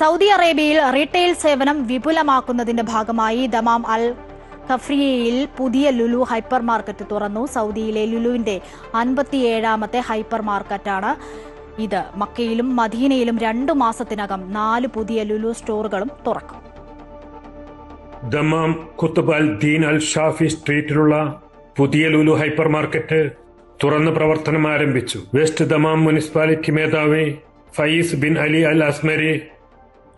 Saudi അറേബ്യയിൽ retail സേവനം വിപുലമാക്കുന്നതിന്റെ ഭാഗമായി ദമാം അൽ ഖഫ്രിയയിൽ പുതിയ ലുലു ഹൈപ്പർ മാർക്കറ്റ് തുറന്നു. സൗദിയിലെ ലുലുവിന്റെ അൻപത്തിയേഴാമത്തെ ഹൈപ്പർ മാർക്കറ്റാണ് ഇത്. മക്കയിലും മദീനയിലും രണ്ടു മാസത്തിനകം നാല് പുതിയ ലുലു സ്റ്റോറുകളും തുറക്കും. ദമാം കുത്തുബ് അൽ ദീൻ അൽ ഷാഫി സ്ട്രീറ്റിലുള്ള പുതിയ ലുലു ഹൈപ്പർ മാർക്കറ്റ് തുറന്ന് പ്രവർത്തനം ആരംഭിച്ചു. വെസ്റ്റ് ദമാം മുനിസിപ്പാലിറ്റി മേധാവി Fayez bin Ali Al Asmari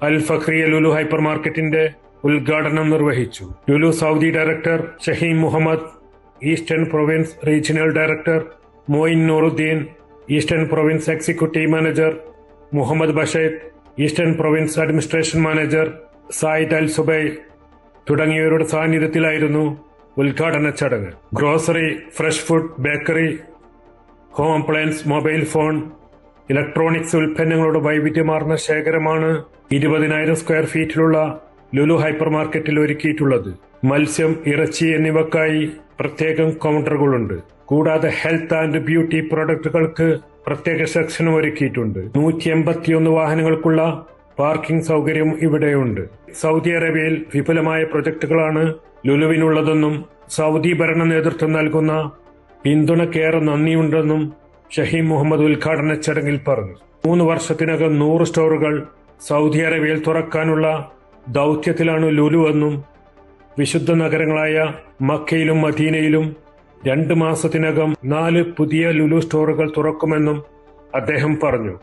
Al Fakhriya Lulu hyper മാർക്കറ്റിന്റെ ഉദ്ഘാടനം നിർവഹിച്ചു. Lulu Saudi director Shaheem Muhammad eastern province regional director Moin Nooruddin eastern province executive manager Muhammad Basheer eastern province administration manager Zayed Al Subai തുടങ്ങിയവരുടെ സാന്നിധ്യത്തിലായിരുന്നു ഉദ്ഘാടന ചടങ്ങ്. Grocery fresh food bakery home appliance mobile phone electronics ഉൽപ്പന്നങ്ങളുടെ വൈവിധ്യമാർന്ന ശേഖരമാണ് ഇരുപതിനായിരം square ഫീറ്റിലുള്ള Lulu hyper മാർക്കറ്റിൽ ഒരുക്കിയിട്ടുള്ളത്. മത്സ്യം ഇറച്ചി എന്നിവക്കായി പ്രത്യേകം കൗണ്ടറുകളുണ്ട്. കൂടാതെ ഹെൽത്ത് ആൻഡ് ബ്യൂട്ടി പ്രൊഡക്റ്റുകൾക്ക് പ്രത്യേക സെക്ഷനും ഒരുക്കിയിട്ടുണ്ട്. നൂറ്റി എൺപത്തിയൊന്ന് വാഹനങ്ങൾക്കുള്ള പാർക്കിംഗ് സൗകര്യം ഇവിടെയുണ്ട്. സൗദി അറേബ്യയിൽ വിപുലമായ പ്രൊജക്ടുകളാണ് ലുലുവിനുള്ളതെന്നും സൗദി ഭരണ നേതൃത്വം നൽകുന്ന പിന്തുണക്കേറെ നന്ദിയുണ്ടെന്നും ഷഹീം മുഹമ്മദ് ഉദ്ഘാടന ചടങ്ങിൽ പറഞ്ഞു മൂന്ന് വർഷത്തിനകം നൂറ് സ്റ്റോറുകൾ സൗദി അറേബ്യയിൽ തുറക്കാനുള്ള ദൗത്യത്തിലാണ് ലുലു എന്നും വിശുദ്ധ നഗരങ്ങളായ മക്കയിലും മദീനയിലും രണ്ട് മാസത്തിനകം നാല് പുതിയ ലുലു സ്റ്റോറുകൾ തുറക്കുമെന്നും അദ്ദേഹം പറഞ്ഞു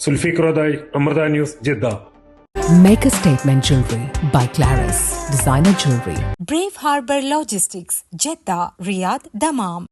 സുൽഫിഖ്രോദായ് Amrita news Jeddah Make a statement jewelry by Claris. Designer jewelry. Brave Harbor Logistics, Jeddah, Riyadh, Dammam.